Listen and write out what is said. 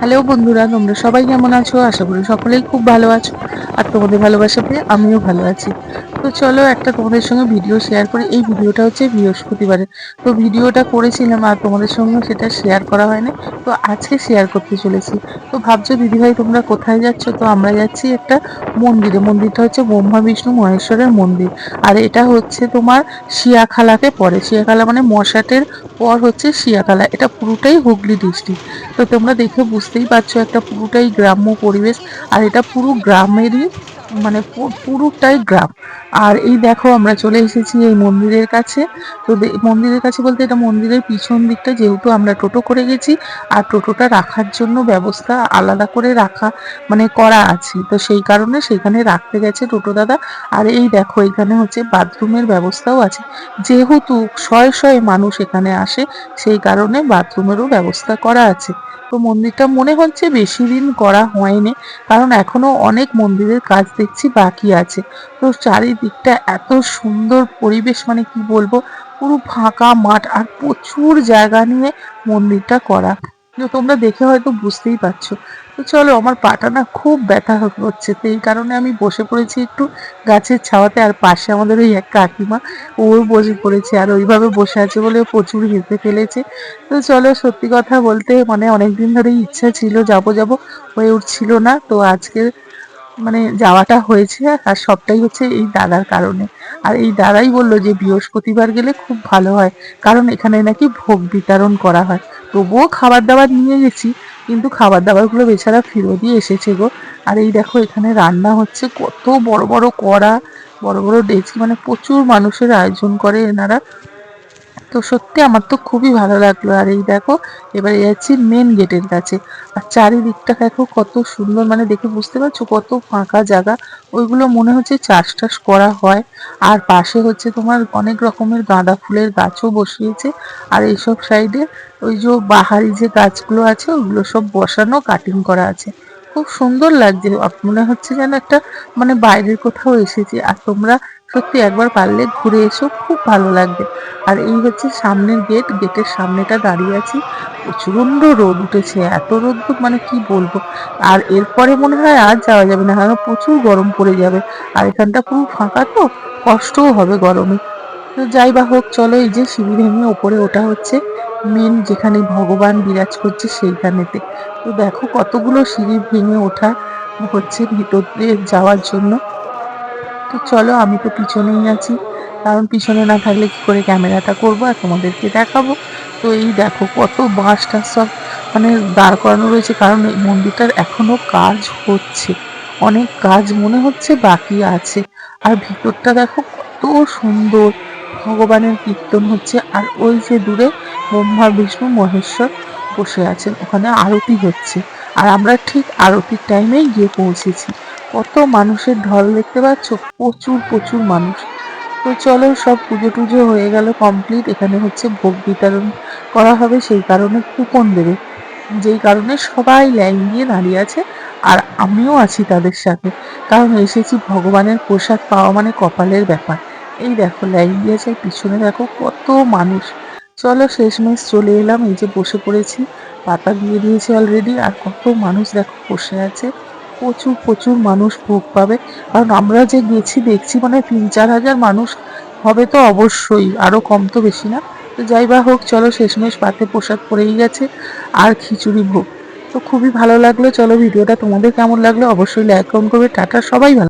Hello বন্ধুরা, তোমরা সবাই কেমন আছো? আশা করি সকলেই খুব ভালো আছো। আর তোমাদের ভালোবাসা পেয়ে আমিও ভালো আছি। তো চলো একটা তোমাদের সঙ্গে ভিডিও শেয়ার করি। এই ভিডিওটা হচ্ছে বৃহস্পতিবারে তো ভিডিওটা করেছিলাম আর তোমাদের সঙ্গে সেটা শেয়ার করা হয়নি। তো আজকে শেয়ার করতে চলেছি। তো ভাবছ, দিদিভাই, তোমরা কোথায় যাচ্ছ? তো আমরা যাচ্ছি একটা মন্দিরে। মন্দিরটা হচ্ছে ব্রহ্মা, বিষ্ণু, মহেশ্বরের মন্দির। আর এটা হচ্ছে তোমার শিয়াখালাতে পড়ে। শিয়াখালা মানে মশাটের পর হচ্ছে শিয়াখালা। এটা পুরোটাই হুগলি ডিস্ট্রিক্ট তো তোমরা দেখে বুঝতেই পারছ, একটা পুরোটাই গ্রাম্য পরিবেশ। আর এটা পুরো গ্রামেরই মানে পুরোটাই গ্রাম। আর এই দেখো আমরা চলে এসেছি এই মন্দিরের কাছে। তো মন্দিরের কাছে বলতে এটা মন্দিরের পিছন দিকটা যেহেতু আমরা টোটো করে গেছি, আর টোটোটা রাখার জন্য ব্যবস্থা আলাদা করে রাখা মানে করা আছে। তো সেই কারণে সেখানে রাখতে গেছে টোটো দাদা। আর এই দেখো এখানে হচ্ছে বাথরুমের ব্যবস্থাও আছে। যেহেতু শয়ে শয়ে মানুষ এখানে আসে, সেই কারণে বাথরুমেরও ব্যবস্থা করা আছে। তো মন্দিরটা মনে হচ্ছে বেশি দিন করা হয়নি, কারণ এখনও অনেক মন্দিরের কাজ দেখছি বাকি আছে। তো চারিদিকটা এত সুন্দর পরিবেশ মানে কি বলব, পুরো ফাঁকা মাঠ আর প্রচুর জায়গা নিয়ে মন্দিরটা করা। তো তোমরা দেখে হয়তো বুঝতেই পারছ। তো চলো, আমার পাটা না খুব ব্যথা হচ্ছে তো এই কারণে আমি বসে পড়েছি একটু গাছের ছাওয়াতে, আর পাশে আমাদের ওই এক কাকিমা, ও বসে পড়েছে, আর ওইভাবে বসে আছে বলে প্রচুর হেসে ফেলেছে। তো চলো, সত্যি কথা বলতে মানে অনেকদিন ধরেই ইচ্ছা ছিল, যাব যাব, হয়ে উঠছিল না। তো আজকে মানে যাওয়াটা হয়েছে আর সবটাই হচ্ছে এই দাদার কারণে। আর এই দাদাই বলল যে বৃহস্পতিবার গেলে খুব ভালো হয়, কারণ এখানে নাকি ভোগ বিতরণ করা হয়। তবুও খাবার দাবার নিয়ে গেছি, কিন্তু খাবার দাবারগুলো বেচারা ফেরতই এসেছে গো। আর এই দেখো, এখানে রান্না হচ্ছে কত বড় বড় কড়া, বড় বড় ডেচকি মানে প্রচুর মানুষের আয়োজন করে এনারা। তো সত্যি আমার তো খুবই ভালো লাগল। আর এই দেখো, এবারে যাচ্ছি মেন গেটের কাছে। আর চারিদিকটা দেখো কত সুন্দর মানে দেখে বুঝতে পারছ কত ফাঁকা জায়গা। ওইগুলো মনে হচ্ছে চাষ টাস করা হয়। আর পাশে হচ্ছে তোমার অনেক রকমের গাঁদা ফুলের গাছও বসিয়েছে। আর এইসব সাইডে ওই যে বাহারি যে গাছগুলো আছে, ওগুলো সব বসানো কাটিং করা আছে। খুব সুন্দর লাগছে। মনে হচ্ছে যেন একটা মানে বাইরের কোথাও এসেছি। আর তোমরা সত্যি একবার পারলে ঘুরে এসো, খুব ভালো লাগবে। আর এই হচ্ছে সামনের গেট গেটের সামনেটা দাঁড়িয়ে আছি। প্রচণ্ড রোদ উঠেছে, এত রোদ মানে কি বলব? আর এরপরে মনে হয় আর যাওয়া যাবে না, কারণ প্রচুর গরম পড়ে যাবে। আর এখানটা পুরো ফাঁকা তো, কষ্টও হবে গরমে। তো যাই বা হোক, চলো এই যে সিঁড়ি ভেঙে ওপরে ওটা হচ্ছে মেন যেখানে ভগবান বিরাজ করছে সেইখানেতে। তো দেখো কতগুলো সিঁড়ি ভেঙে ওঠা হচ্ছে ভিতর দিয়ে যাওয়ার জন্য। তো চলো, আমি তো পিছনেই আছি। কারণ পিছনে না থাকলে কি করে ক্যামেরাটা করব আর তোমাদেরকে দেখাবো? তো এই দেখো কত বাঁশ টাস সব মানে দাঁড় করানো রয়েছে, কারণ এই মন্দিরটার এখনও কাজ হচ্ছে। অনেক কাজ মনে হচ্ছে, বাকি আছে। আর ভিতরটা দেখো কত সুন্দর, ভগবানের কীর্তন হচ্ছে। আর ওই যে দূরে ব্রহ্মা, বিষ্ণু, মহেশ্বর বসে আছেন। ওখানে আরতি হচ্ছে। আর আমরা ঠিক আরতির টাইমেই গিয়ে পৌঁছেছি। কত মানুষের ঢল দেখতে পাচ্ছ? প্রচুর প্রচুর মানুষ। তো চলো সব পুজো টুজো হয়ে গেল কমপ্লিট এখানে হচ্ছে ভোগ বিতরণ করা হবে সেই কারণে কুপন দেবে। যেই কারণে সবাই লাইন দিয়ে দাঁড়িয়ে আছে আর আমিও আছি তাদের সাথে। কারণ এসেছি ভগবানের পোশাক পাওয়া মানে কপালের ব্যাপার। এই দেখো লাইন দিয়েছে আর পিছনে দেখো কত মানুষ। চলো শেষমেশ চলে এলাম, এই যে বসে পড়েছি, পাতা দিয়ে দিয়েছে অলরেডি আর কত মানুষ দেখো বসে আছে। প্রচুর প্রচুর মানুষ ভোগ পাবে। কারণ আমরা যে গেছি, দেখছি মানে তিন, চার হাজার মানুষ হবে তো অবশ্যই আরও কম তো বেশি না। তো যাই বা হোক, চলো শেষমেশ পাতে প্রসাদ পড়েই গেছে, আর খিচুড়ি ভোগ। তো খুবই ভালো লাগল। চলো ভিডিওটা তোমাদের কেমন লাগল অবশ্যই লাইক কমেন্ট করবে। টাটা, সবাই ভালো